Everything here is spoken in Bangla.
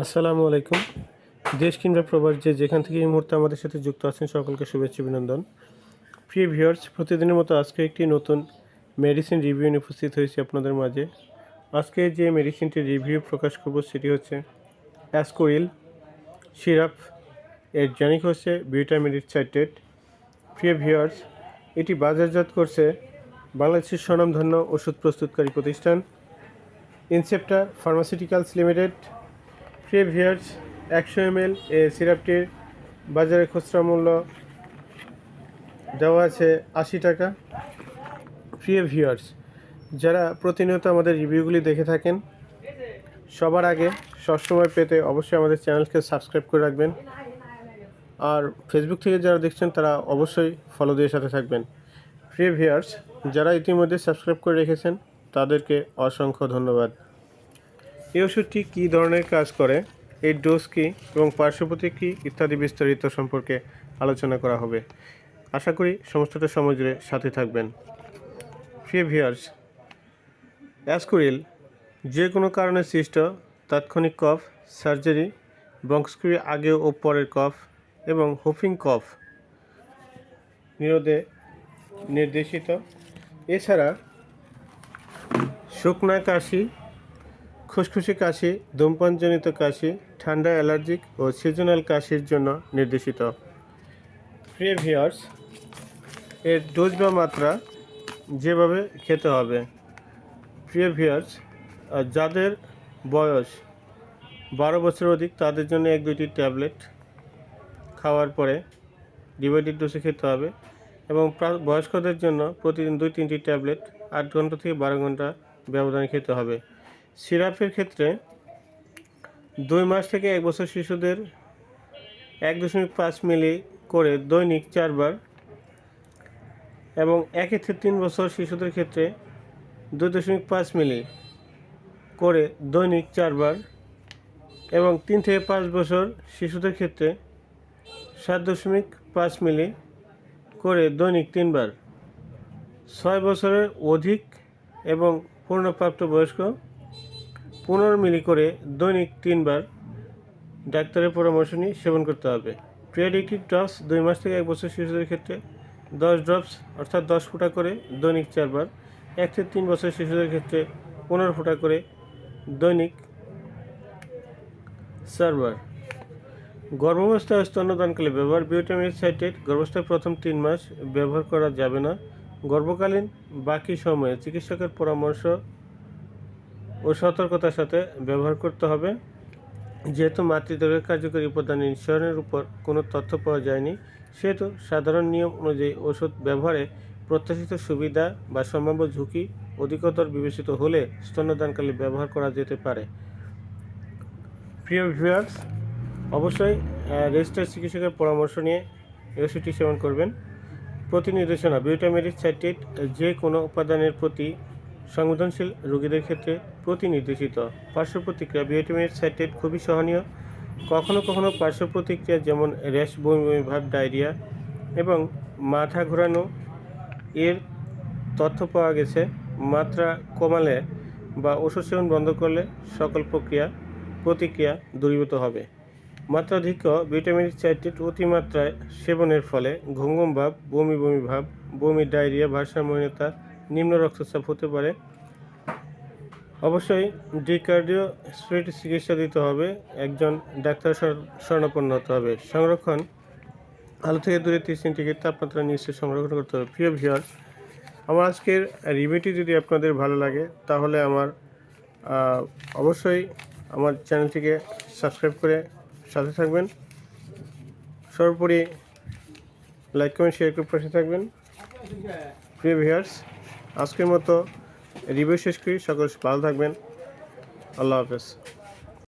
আসসালামু আলাইকুম। দেশ কিংবা প্রবাস যে যেখান থেকে এই মুহূর্তে আমাদের সাথে যুক্ত আছেন, সকলকে শুভেচ্ছা অভিনন্দন। প্রিয় ভিউয়ার্স, প্রতিদিনের মতো আজকে একটি নতুন মেডিসিন রিভিউ নিয়ে উপস্থিত হয়েছি আপনাদের মাঝে। আজকে যে মেডিসিনটি রিভিউ প্রকাশ করব সেটি হচ্ছে অ্যাসকোরিল সিরাপ। এর জেনিক হচ্ছে বিউটামিনিট সাইটেড প্রিয় ভিউয়ার্স, এটি বাজারজাত করছে বাংলাদেশের স্বনামধন্য ওষুধ প্রস্তুতকারী প্রতিষ্ঠান ইনসেপ্টা ফার্মাসিউটিক্যালস লিমিটেড। প্রিভিয়ার্স একশো এম এল, এ সিরাপটির বাজারে খুচরা মূল্য দেওয়া আছে আশি টাকা। প্রিয় ভিউয়ার্স যারা প্রতিনিয়ত আমাদের রিভিউগুলি দেখে থাকেন, সবার আগে সবসময় পেতে অবশ্যই আমাদের চ্যানেলকে সাবস্ক্রাইব করে রাখবেন। আর ফেসবুক থেকে যারা দেখছেন, তারা অবশ্যই ফলো দিয়ে সাথে থাকবেন। প্রিয় ভিউয়ার্স যারা ইতিমধ্যে সাবস্ক্রাইব করে রেখেছেন, তাদেরকে অসংখ্য ধন্যবাদ। এই ওষুধটি কী ধরনের কাজ করে? এর ডোজ কী এবং পার্শ্বপ্রতি কী ইত্যাদি বিস্তারিত সম্পর্কে আলোচনা করা হবে। আশা করি সমস্তটা সমুদ্রে সাথে থাকবেন। প্রিয় ভিউয়ার্স অ্যাসকোরিল যে কোনো কারণে সৃষ্ট তাৎক্ষণিক কফ, সার্জারি, বংশক্রিয়া আগে ও পরের কফ এবং হুফিং কফ নিরোধে নির্দেশিত। এছাড়া শুকনা কাশি খুসখুসি কাশি, ধূমপানজনিত কাশি, ঠান্ডা অ্যালার্জিক ও সিজনাল কাশির জন্য নির্দেশিত। প্রিয় ভিউয়ার্স, এর ডোজ বা মাত্রা যেভাবে খেতে হবে। প্রিয় আর যাদের বয়স বারো বছর অধিক, তাদের জন্য এক দুইটি ট্যাবলেট খাওয়ার পরে ডিভাইডেড ডোজে খেতে হবে এবং বয়স্কদের জন্য প্রতিদিন দুই তিনটি ট্যাবলেট আট ঘণ্টা থেকে বারো ঘণ্টা ব্যবধানে খেতে হবে। সিরাপের ক্ষেত্রে দুই মাস থেকে এক বছর শিশুদের এক দশমিক পাঁচ মিলি করে দৈনিক চারবার এবং এক থেকে তিন বছর শিশুদের ক্ষেত্রে দুই দশমিক পাঁচ মিলি করে দৈনিক চারবার এবং তিন থেকে পাঁচ বছর শিশুদের ক্ষেত্রে সাত দশমিক পাঁচ মিলি করে দৈনিক তিনবার। ছয় বছরের অধিক এবং পূর্ণপ্রাপ্ত বয়স্ক পনেরো মিলি করে দৈনিক তিনবার ডাক্তারের পরামর্শ নিয়ে সেবন করতে হবে। প্রিয়াডিক্টিভ ড্রপস দুই মাস থেকে এক বছর শিশুদের ক্ষেত্রে দশ ড্রপস, অর্থাৎ দশ ফুটা করে দৈনিক চারবার, এক থেকে তিন বছর শিশুদের ক্ষেত্রে পনেরো ফুটা করে দৈনিক চারবার। গর্ভাবস্থায় স্তন্যদানকালে ব্যবহার বিউটামিন সাইটেড গর্ভাবস্থায় প্রথম তিন মাস ব্যবহার করা যাবে না। গর্ভকালীন বাকি সময়ে চিকিৎসকের পরামর্শ ও সতর্কতার সাথে ব্যবহার করতে হবে। যেহেতু মাতৃদ্রব্যের কার্যকরী উপাদানের নিঃসরণের উপর কোনো তথ্য পাওয়া যায়নি, সেহেতু সাধারণ নিয়ম অনুযায়ী ওষুধ ব্যবহারে প্রত্যাশিত সুবিধা বা সম্ভাব্য ঝুঁকি অধিকতর বিবেচিত হলে স্তন্যদানকালে ব্যবহার করা যেতে পারে। প্রিয় ভিউয়ার্স অবশ্যই রেজিস্টার চিকিৎসকের পরামর্শ নিয়ে এই ওষুধটি সেবন করবেন। প্রতি নির্দেশনা বিউটামেরিক সাইটেট যে কোনো উপাদানের প্রতি সংবেদনশীল রোগীদের ক্ষেত্রে প্রতি নির্দেশিত পার্শ্ব প্রতিক্রিয়া বিউটামেরিক সাইটেট খুবই সহনীয়। কখনো কখনো পার্শ্ব প্রতিক্রিয়া যেমন র্যাশ, বমি, ভাব, ডায়রিয়া এবং মাথা ঘোরানো এর তথ্য পাওয়া গেছে। মাত্রা কমালে বা ওষুধ সেবন বন্ধ করলে সকল প্রক্রিয়া, প্রতিক্রিয়া দূরীভূত হবে। মাত্রাধিক্য ভিটামিন চারটির অতিমাত্রায় সেবনের ফলে ঘুম ঘুম ভাব, বমি বমি ভাব, বমি, ডায়রিয়া, ভারসাম্যহীনতা নিম্ন রক্তচাপ হতে পারে। অবশ্যই ডিকার্ডিও স্পিরিট চিকিৎসা দিতে হবে। একজন ডাক্তার শরণাপন্ন হতে হবে। সংরক্ষণ, আলো থেকে দূরে তিরিশ সেন্টিগ্রেড তাপমাত্রা নিশ্চয় সংরক্ষণ করতে হবে। প্রিয় ভিউয়ার আমার আজকের রিভিউটি যদি আপনাদের ভালো লাগে, তাহলে আমার অবশ্যই আমার চ্যানেলটিকে সাবস্ক্রাইব করে সাথে থাকবেন। সর্বোপরি লাইক কমেন্ট শেয়ার করে পাশে থাকবেন। প্রিয় ভিউয়ার্স আজকের মতো রিভিউ শেষ করি। সকল ভালো থাকবেন। আল্লাহ হাফেজ।